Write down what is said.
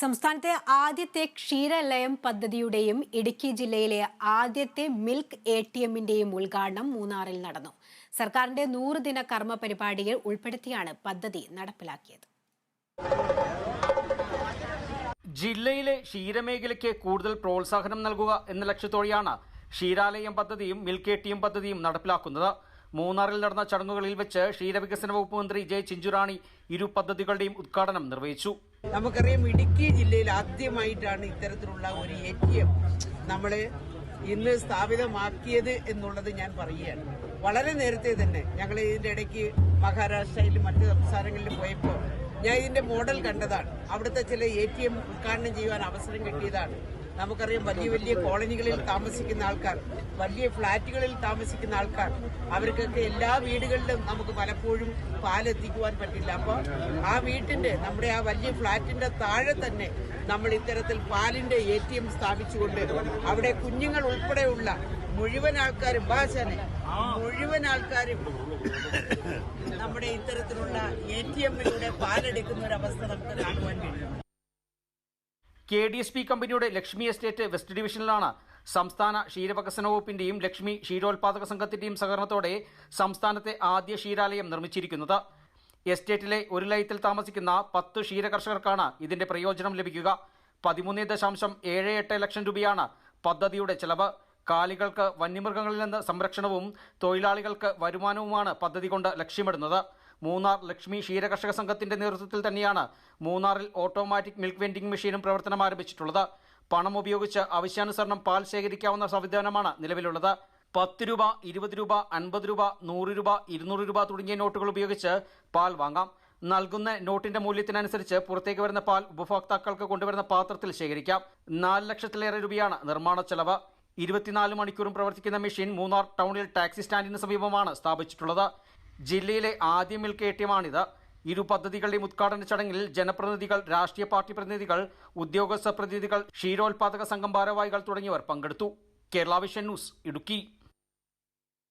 സംസ്ഥാനത്തെ ആദ്യത്തെ ക്ഷീരലയം പദ്ധതിയുടെയും ഇടുക്കി ജില്ലയിലെ ആദ്യത്തെ മിൽക്ക് എ ടി എമ്മിന്റെയും ഉദ്ഘാടനം മൂന്നാറിൽ നടന്നു. സർക്കാരിന്റെ നൂറ് ദിന കർമ്മ പരിപാടിയിൽ ഉൾപ്പെടുത്തിയാണ് പദ്ധതി നടപ്പിലാക്കിയത്. ജില്ലയിലെ ക്ഷീരമേഖലയ്ക്ക് കൂടുതൽ പ്രോത്സാഹനം നൽകുക എന്ന ലക്ഷ്യത്തോടെയാണ് ക്ഷീരാലയം പദ്ധതിയും മിൽക്ക് എ ടി എം പദ്ധതിയും നടപ്പിലാക്കുന്നത്. മൂന്നാറിൽ നടന്ന ചടങ്ങുകളിൽ വെച്ച് ക്ഷീരവികസന വകുപ്പ് മന്ത്രി ജെ ചിഞ്ചുറാണി ഇരു പദ്ധതികളുടെയും ഉദ്ഘാടനം നിർവഹിച്ചു. നമുക്കറിയാം ഇടുക്കി ജില്ലയിൽ ആദ്യമായിട്ടാണ് ഇത്തരത്തിലുള്ള ഒരു എ ടി എം നമ്മൾ ഇന്ന് സ്ഥാപിതമാക്കിയത് എന്നുള്ളത് ഞാൻ പറയുകയാണ്. വളരെ നേരത്തെ തന്നെ ഞങ്ങൾ ഇതിന്റെ ഇടയ്ക്ക് മഹാരാഷ്ട്രയിലും മറ്റ് സംസ്ഥാനങ്ങളിലും പോയപ്പോൾ ഞാൻ ഇതിന്റെ മോഡൽ കണ്ടതാണ്. അവിടുത്തെ ചില എ ടി എം ഉദ്ഘാടനം ചെയ്യുവാൻ അവസരം കിട്ടിയതാണ്. നമുക്കറിയാം വലിയ വലിയ കോളനികളിൽ താമസിക്കുന്ന ആൾക്കാർ വലിയ ഫ്ളാറ്റുകളിൽ താമസിക്കുന്ന ആൾക്കാർ അവർക്കൊക്കെ എല്ലാ വീടുകളിലും നമുക്ക് പലപ്പോഴും പാലെത്തിക്കുവാൻ പറ്റില്ല. അപ്പോൾ ആ വീട്ടിന്റെ നമ്മുടെ ആ വലിയ ഫ്ളാറ്റിന്റെ താഴെ തന്നെ നമ്മൾ ഇത്തരത്തിൽ പാലിന്റെ എ ടി എം സ്ഥാപിച്ചുകൊണ്ട് അവിടെ കുഞ്ഞുങ്ങൾ ഉൾപ്പെടെയുള്ള മുഴുവൻ ആൾക്കാരും ഭാഷനെ മുഴുവൻ ആൾക്കാരും നമ്മുടെ ഇത്തരത്തിലുള്ള എ ടി എമ്മിലൂടെ പാലെടുക്കുന്ന ഒരു നമുക്ക് കാണുവാൻ കഴിയും. കെ ഡി എസ് പി കമ്പനിയുടെ ലക്ഷ്മി എസ്റ്റേറ്റ് വെസ്റ്റ് ഡിവിഷനിലാണ് സംസ്ഥാന ക്ഷീരവികസന വകുപ്പിന്റെയും ലക്ഷ്മി ക്ഷീരോത്പാദക സംഘത്തിന്റെയും സഹകരണത്തോടെ സംസ്ഥാനത്തെ ആദ്യ ക്ഷീരാലയം നിർമ്മിച്ചിരിക്കുന്നത്. എസ്റ്റേറ്റിലെ ഒരു ലയത്തിൽ താമസിക്കുന്ന പത്ത് ക്ഷീര കർഷകർക്കാണ് ഇതിന്റെ പ്രയോജനം ലഭിക്കുക. പതിമൂന്ന് ദശാംശം ഏഴ് എട്ട് ലക്ഷം രൂപയാണ് പദ്ധതിയുടെ ചെലവ്. കാലികൾക്ക് വന്യമൃഗങ്ങളിൽ നിന്ന് സംരക്ഷണവും തൊഴിലാളികൾക്ക് വരുമാനവുമാണ് പദ്ധതി കൊണ്ട് ലക്ഷ്യമിടുന്നത്. മൂന്നാർ ലക്ഷ്മി ക്ഷീരകർഷക സംഘത്തിന്റെ നേതൃത്വത്തിൽ തന്നെയാണ് മൂന്നാറിൽ ഓട്ടോമാറ്റിക് മിൽക്ക് വെൻഡിംഗ് മെഷീനും പ്രവർത്തനം ആരംഭിച്ചിട്ടുള്ളത്. പണം ഉപയോഗിച്ച് ആവശ്യാനുസരണം പാൽ ശേഖരിക്കാവുന്ന സംവിധാനമാണ് നിലവിലുള്ളത്. പത്ത് രൂപ ഇരുപത് രൂപ അൻപത് രൂപ നൂറ് രൂപ ഇരുന്നൂറ് രൂപ തുടങ്ങിയ നോട്ടുകൾ ഉപയോഗിച്ച് പാൽ വാങ്ങാം. നൽകുന്ന നോട്ടിന്റെ മൂല്യത്തിനനുസരിച്ച് പുറത്തേക്ക് വരുന്ന പാൽ ഉപഭോക്താക്കൾക്ക് കൊണ്ടുവരുന്ന പാത്രത്തിൽ ശേഖരിക്കാം. നാല് ലക്ഷത്തിലേറെ രൂപയാണ് നിർമ്മാണ ചെലവ്. ഇരുപത്തിനാല് മണിക്കൂറും പ്രവർത്തിക്കുന്ന മെഷീൻ മൂന്നാർ ടൗണിൽ ടാക്സി സ്റ്റാൻഡിന് സമീപമാണ് സ്ഥാപിച്ചിട്ടുള്ളത്. ജില്ലയിലെ ആദ്യ മിൽക്ക് എ ടി എമ്മാണിത് ഇരു പദ്ധതികളുടെയും ഉദ്ഘാടന ചടങ്ങിൽ ജനപ്രതിനിധികൾ രാഷ്ട്രീയ പാർട്ടി പ്രതിനിധികൾ ഉദ്യോഗസ്ഥ പ്രതിനിധികൾ ക്ഷീരോത്പാദക സംഘം ഭാരവാഹികൾ തുടങ്ങിയവർ പങ്കെടുത്തു. Kerala vision news Idukki.